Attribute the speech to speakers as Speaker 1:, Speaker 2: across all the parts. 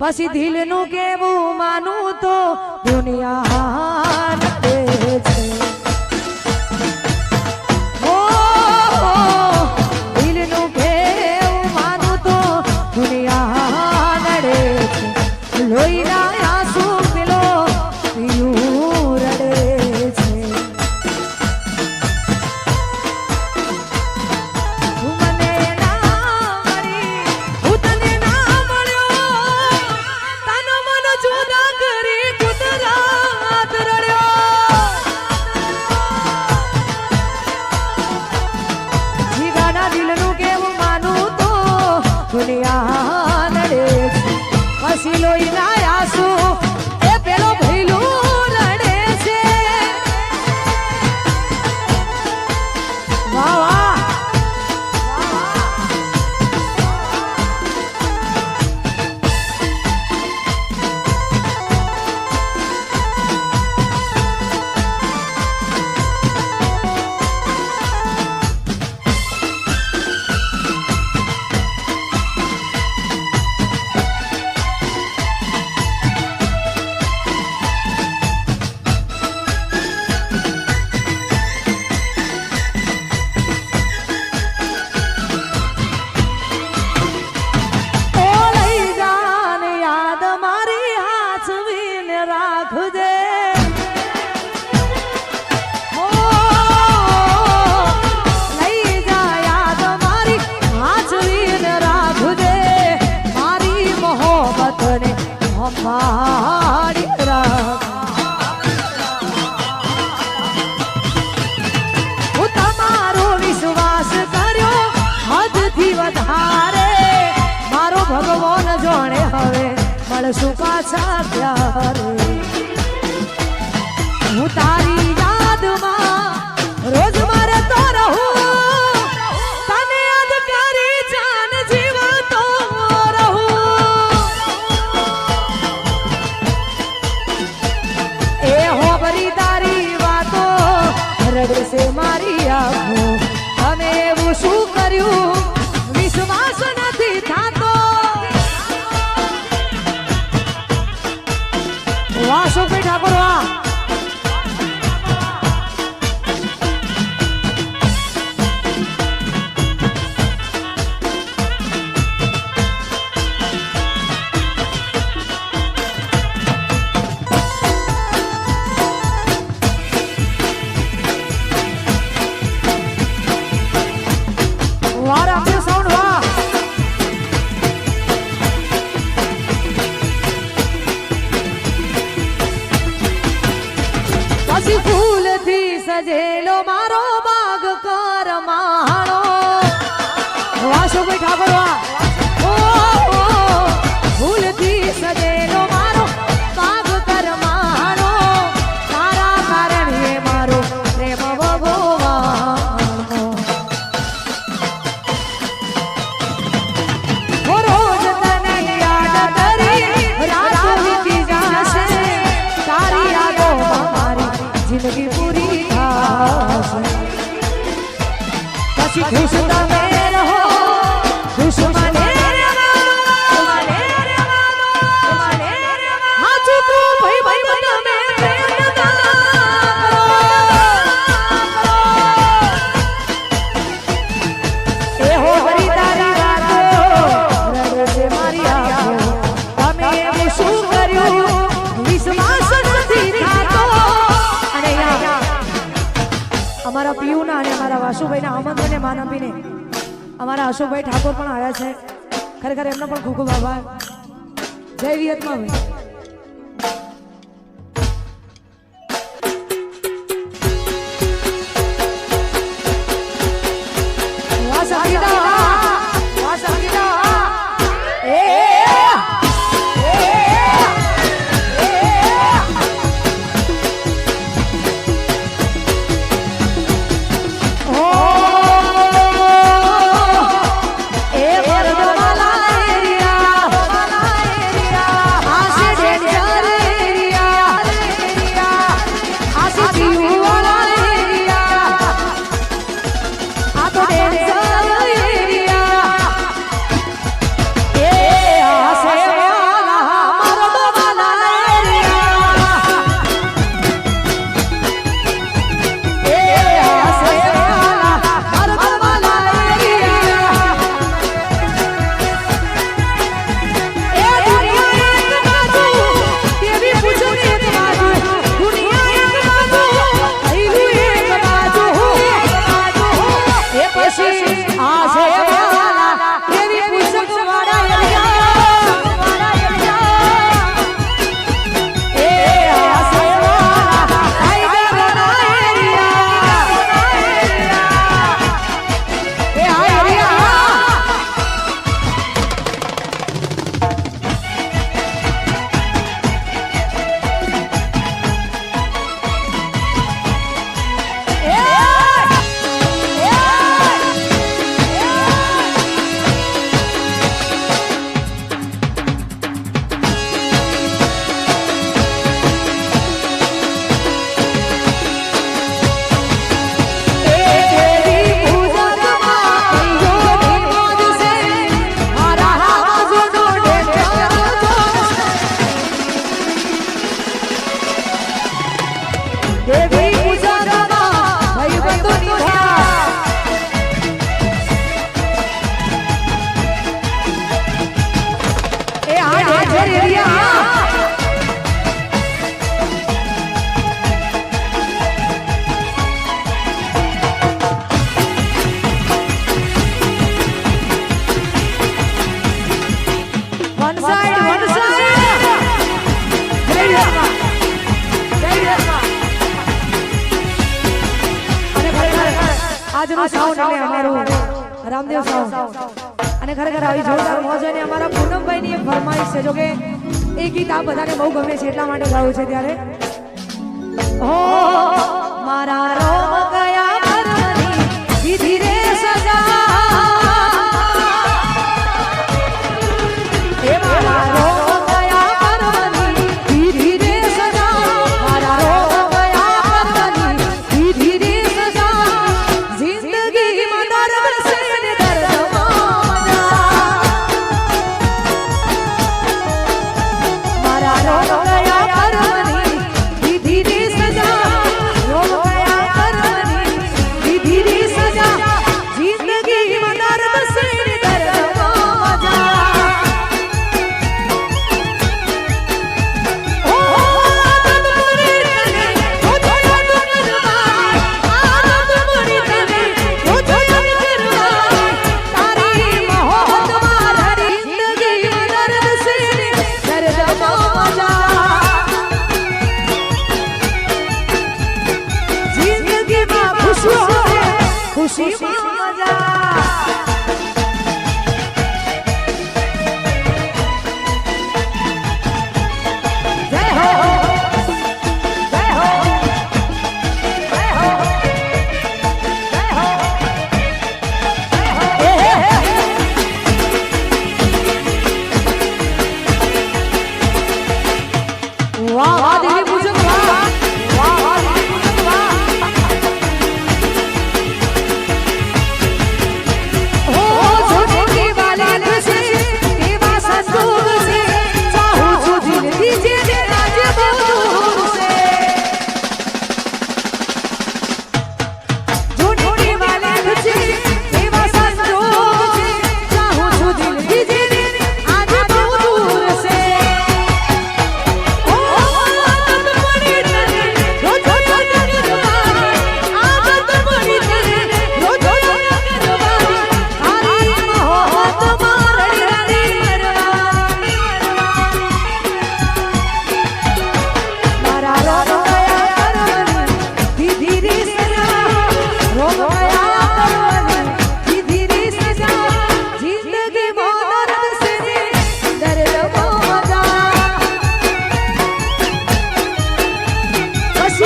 Speaker 1: પછી દિલનું કેવું માનું તો દુનિયા મને શું પાછા ત્યારે હું તારી યાદમાં રોજ મારે તો રહું. તને જાન જીવા તો રહું. એ હોબરી તારી વાતો રડે છે મારી આંખો. અમે એવું શું કર્યું? પૂરી થાશે પછી ખુશ ભાઈ ઠાકોર પણ આવ્યા છે. ખરેખર એમનો પણ ખૂબ ખૂબ આભાર. જય વિયતમાં ભાઈ. આ સાઉન્ડ એટલે અમારું રામદેવ સાઉન્ડ. અને ખરેખર આવી જોરદાર મોજ અને અમારા પૂનમભાઈની એક ફરમાઈશ છે. જો એ ગીત આ બધાને બહુ ગમે છે એટલા માટે ગાવું છે ત્યારે. હો, મારા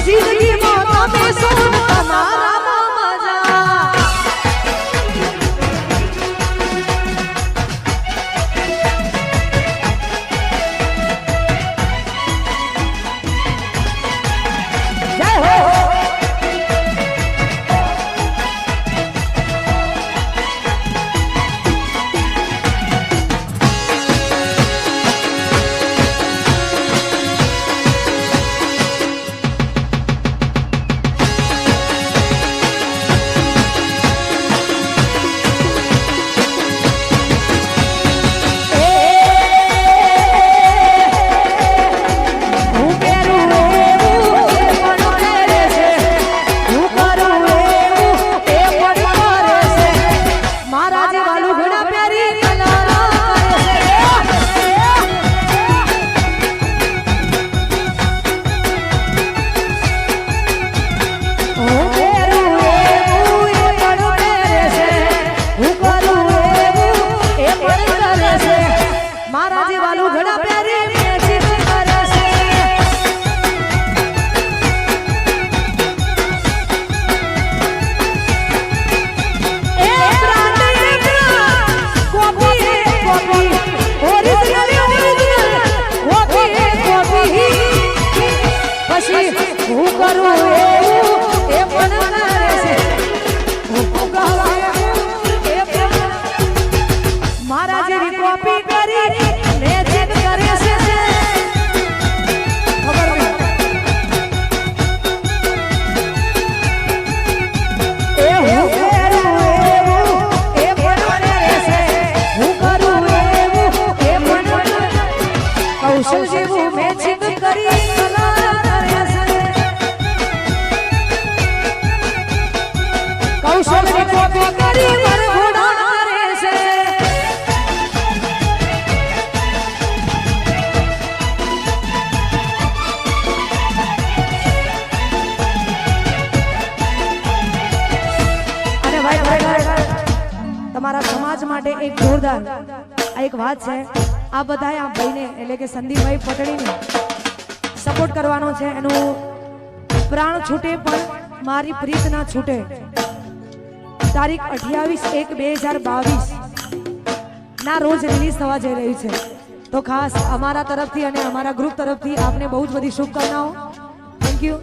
Speaker 1: જિંદગીમાં તમે સૌ તમારા આ એક વાત છે, આ બધાએ આ ભાઈને, એટલે કે સંદીપભાઈ પટણીને સપોર્ટ કરવાનો છે, એનું પ્રાણ છૂટે પણ મારી પ્રીત ના છૂટે. તારીખ અઠ્યાવીસ એક બે હજાર બાવીસ ના રોજ રિલીઝ થવા જઈ રહી છે. તો ખાસ અમારા તરફથી અને અમારા ગ્રુપ તરફથી આપને બહુ જ બધી શુભકામનાઓ. Thank you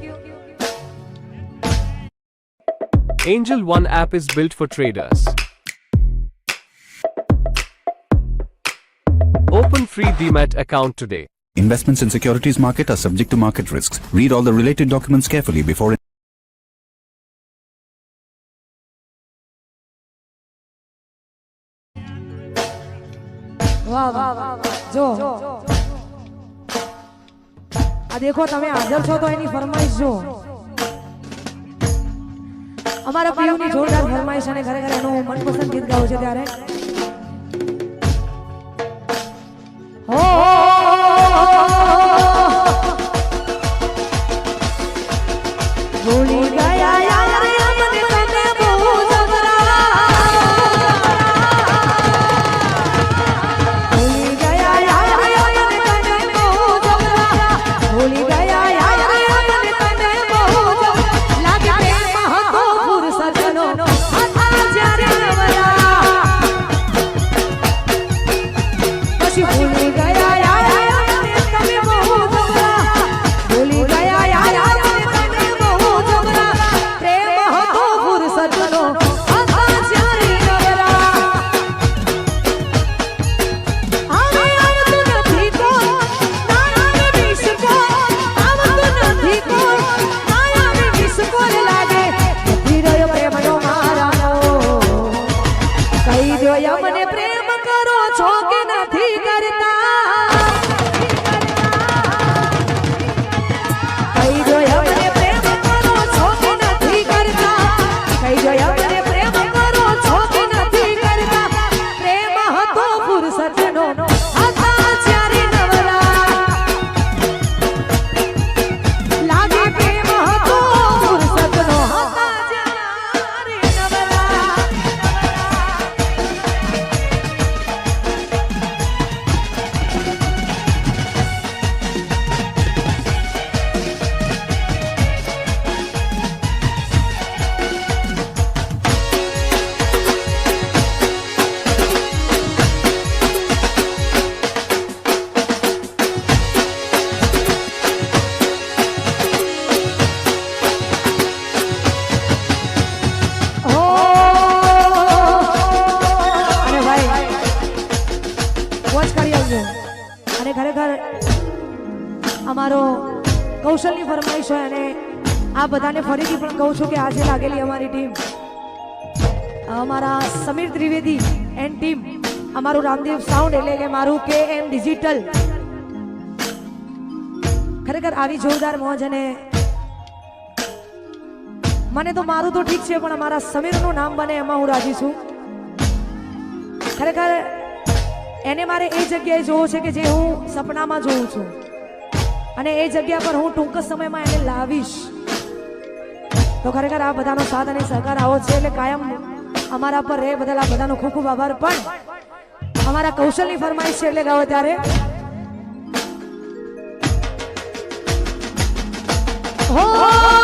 Speaker 2: Angel One app is built for traders. Open free Demat account today.
Speaker 3: Investments in securities market are subject to market risks. Read all the related documents carefully before
Speaker 1: વાહ વાહ વાહ જો આ દેખો તમે હાજર છો તો એની ફરમાઈશ જો અમારા પીયુની જોરદાર ફરમાઈશ અને ખરેખર એનું મનપસંદ ગીત ગાવું છે ત્યારે ખરેખર અમારો કૌશલની ફરમાઈશ હોય અને આ બધાને ફરીથી પણ કહું છું કે આજે લાગેલી અમારી ટીમ, અમારા સમીર ત્રિવેદી એન્ડ ટીમ, અમારું રામદેવ સાઉન્ડ એટલે કે મારું કે એમ ડિજિટલ ખરેખર આવી જોરદાર મોજ અને મને તો મારું તો ઠીક છે, પણ અમારા સમીરનું નામ બને એમાં હું રાજી છું. ખરેખર એને મારે એ જગ્યાએ જોવું છે કે જે હું સપનામાં જોઉં છું. અને એ જગ્યા પર હું ટૂંક સમયમાં એને લાવીશ. તો ખરેખર આ બધાનો સાથ અને સહકાર આવો છે એટલે કાયમ અમારા પર રહે બદલ આ બધાનો ખૂબ ખૂબ આભાર. પણ અમારા કૌશલની ફરમાઈશ છે એટલે ગાવો ત્યારે. હો!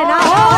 Speaker 1: vai na roda.